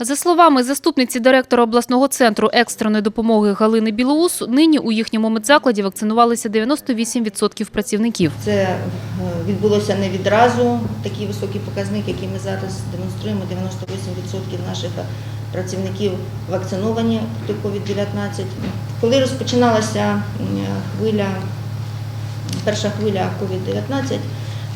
За словами заступниці директора обласного центру екстреної допомоги Галини Білоус, нині у їхньому медзакладі вакцинувалися 98% працівників. Це е, відбулося не відразу. Такий високий показник, який ми зараз демонструємо, 98% наших працівників вакциновані проти COVID-19. Коли розпочиналася хвиля, перша хвиля COVID-19,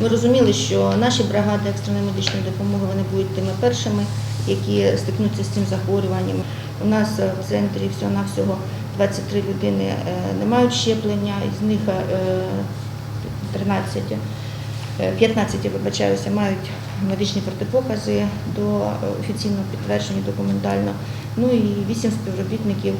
ми розуміли, що наші бригади екстреної медичної допомоги вони будуть тими першими, які стикнуться з цим захворюванням. У нас е, в центрі всього-навсього 23 людини е, не мають щеплення, із них е, 13, е, 15, вибачаюся, мають медичні протипокази до офіційного підтвердження документально. Ну і 8 співробітників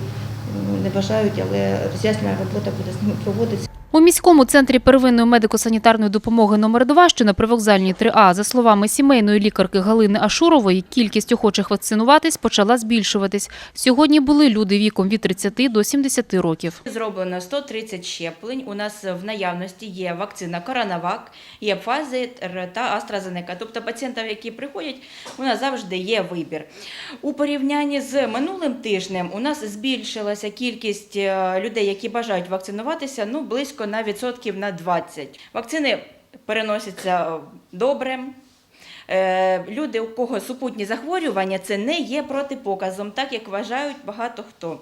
не бажають, але роз'яснена робота буде з ними проводитися. У міському центрі первинної медико-санітарної допомоги номер 2 що на привокзальній 3А, за словами сімейної лікарки Галини Ашурової, кількість охочих вакцинуватись почала збільшуватись. Сьогодні були люди віком від 30 до 70 років. Зроблено 130 щеплень. У нас в наявності є вакцина Коронавак, є Pfizer та AstraZeneca. Тобто пацієнтам, які приходять, у нас завжди є вибір. У порівнянні з минулим тижнем у нас збільшилася кількість е, людей, які бажають вакцинуватися, ну близько на відсотків на 20. Вакцини переносяться е, добре. Е, Люди, у кого супутні захворювання, це не є протипоказом, так як вважають багато хто.